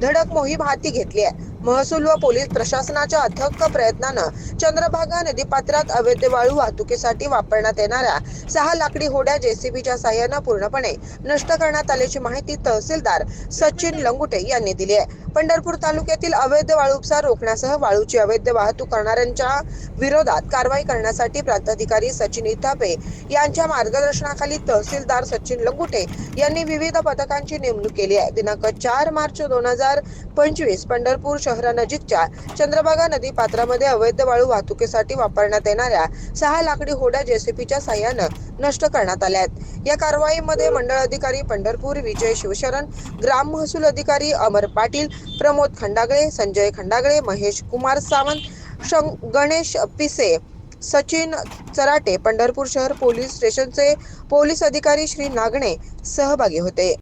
धडक मोहीम हाती घेतली आहे. महसूल व पोलीस प्रशासनाच्या अथक प्रयत्नानं चंद्रभागा नदीपात्रात अवैध वाळू वाहतुकीसाठी वापरण्यात येणाऱ्या सहा लाकडी होड्या जेसीबीच्या साह्यानं पूर्णपणे नष्ट करण्यात आल्याची माहिती तहसीलदार सचिन लंगुटे यांनी दिली आहे. पंढरपूर तालुक्यातील अवैध वाळू उपसार रोखण्यासह वाळूची अवैध वाहतूक करणाऱ्यांच्या विरोधात कारवाई करण्यासाठी प्रांताधिकारी सचिन इथापे यांच्या मार्गदर्शनाखाली तहसीलदार सचिन लंगुटे यांनी विविध पथकांची नेमणूक केली आहे. दिनांक चार मार्च दोन हजार पंचवीस पंढरपूर शहरानजीकच्या चंद्रभागा नदी पात्रामध्ये अवैध वाळू वाहतुकीसाठी वापरण्यात येणाऱ्या सहा लाकडी होड्या जेसीपीच्या साह्यानं नष्ट करण्यात आल्या आहेत. या कारवाईमध्ये मंडळ अधिकारी पंढरपूर विजय शिवशरण ग्राम महसूल अधिकारी अमर पाटील प्रमोद खंडागळे संजय खंडागळे महेश कुमार सावंत शं- गणेश पिसे सचिन चराटे पंढरपूर शहर पोलीस स्टेशनचे पोलीस अधिकारी श्री नागणे सहभागी होते.